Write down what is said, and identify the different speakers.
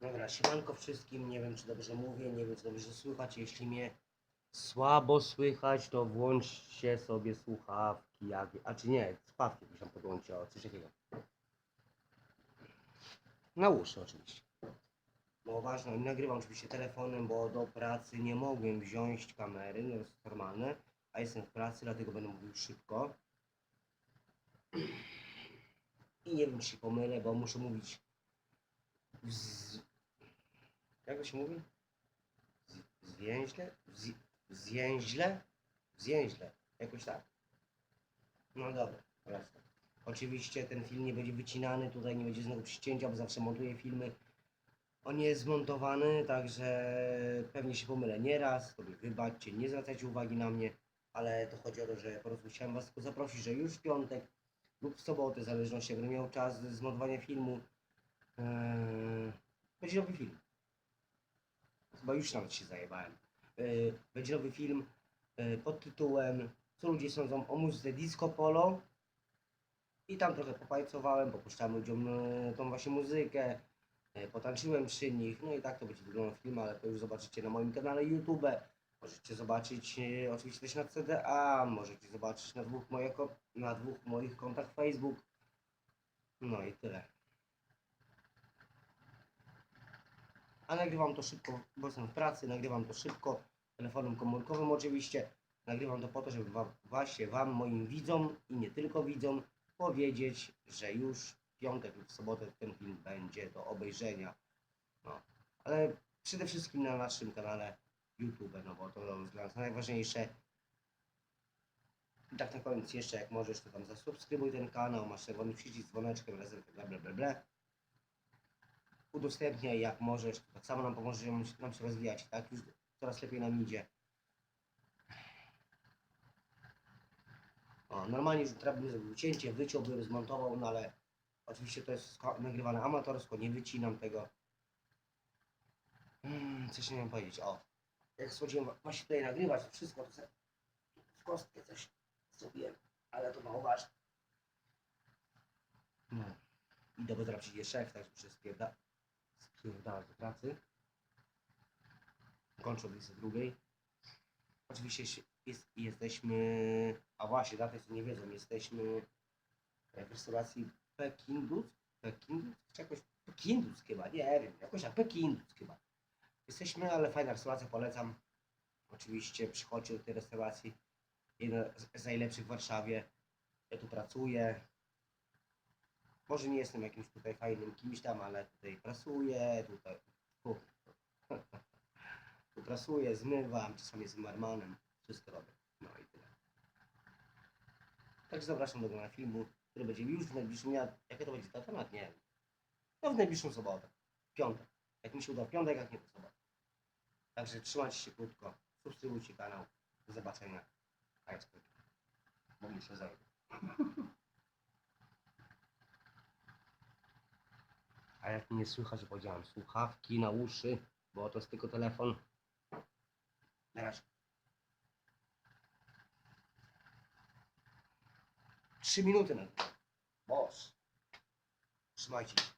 Speaker 1: Dobra, siemanko wszystkim, nie wiem czy dobrze mówię, nie wiem czy dobrze słychać, jeśli mnie słabo słychać, to włączcie sobie słuchawki, jak, a czy nie, słuchawki jakieś tam podłączcie, o coś takiego. Na uszy oczywiście. Bo ważne, nagrywam oczywiście telefonem, bo do pracy nie mogłem wziąć kamery, no jest normalne, a jestem w pracy, dlatego będę mówił szybko. I nie wiem czy się pomylę, bo muszę mówić. Jak to się mówi? Z... Zwięźle? Z... Zwięźle? Zwięźle. Jakoś tak. No dobra. Oczywiście ten film nie będzie wycinany, tutaj nie będzie znowu przycięcia, bo zawsze montuję filmy. On jest zmontowany, także pewnie się pomylę nieraz, to wybaczcie, nie zwracajcie uwagi na mnie, ale to chodzi o to, że po prostu chciałem was tylko zaprosić, że już w piątek lub w sobotę, w zależności jak będę miał czas zmontowania filmu, Eee, będzie nowy film. Chyba już nawet się zajebałem. Eee, będzie nowy film eee, pod tytułem Co ludzie sądzą o muzyce disco polo. I tam trochę popajcowałem, popuszczałem ludziom e, tą właśnie muzykę, e, potańczyłem przy nich, no i tak to będzie wyglądał film, ale to już zobaczycie na moim kanale YouTube. Możecie zobaczyć e, oczywiście też na CDA, możecie zobaczyć na dwóch, moich, na dwóch moich kontach Facebook. No i tyle. A nagrywam to szybko, bo jestem w pracy, nagrywam to szybko, telefonem komórkowym oczywiście. Nagrywam to po to, żeby wam, właśnie Wam, moim widzom i nie tylko widzom, powiedzieć, że już w piątek lub w sobotę ten film będzie do obejrzenia. No. Ale przede wszystkim na naszym kanale YouTube, no bo to jest dla nas najważniejsze. I tak na koniec jeszcze, jak możesz, to tam zasubskrybuj ten kanał, masz czerwony przycisk z dzwoneczkiem, bla bla bla bla udostępniaj jak możesz, tak samo nam pomoże nam się- rozwijać, tak? Już coraz lepiej nam idzie. O, normalnie bym zrobił cięcie, wyciąłbym, zmontował, no ale oczywiście to jest nagrywane amatorsko, nie wycinam tego. Hmm, coś nie wiem powiedzieć, o. Jak schodziłem właśnie tutaj nagrywać wszystko, to sobie w kostkę coś zrobiłem, ale to mało ważne. No. I do teraz przyjdzie szef, także muszę spierda spierdalać do pracy. Kończę o 22. Oczywiście się- jest, jesteśmy, a właśnie, dla tych co nie wiedzą, jesteśmy w restauracji Pekindus, Pekindus, jakoś Pekindus chyba, nie wiem, jakoś tak, Pekindus chyba. Jesteśmy, ale fajna restauracja, polecam. Oczywiście przychodźcie do tej restauracji, jedna z z najlepszych w Warszawie. Ja tu pracuję, może nie jestem jakimś tutaj fajnym kimś tam, ale tutaj prasuję, tutaj tu prasuję, zmywam, czasami jestem marmanem, wszystko robię. No i tyle. Także zapraszam do oglądania filmu, który będzie już w najbliższym dniu. Jakie to będzie data? Nawet nie wiem. No w najbliższą sobotę. Piątek. Jak mi się uda w piątek, jak nie to sobotę. Także trzymajcie się krótko, subskrybujcie kanał. Do zobaczenia. A ja spokojnie. Bo muszę zajść. A jak mnie słychać, że powiedziałem słuchawki na uszy, bo to jest tylko telefon. Razie. Trzy minuty na Boż. Trzymajcie się.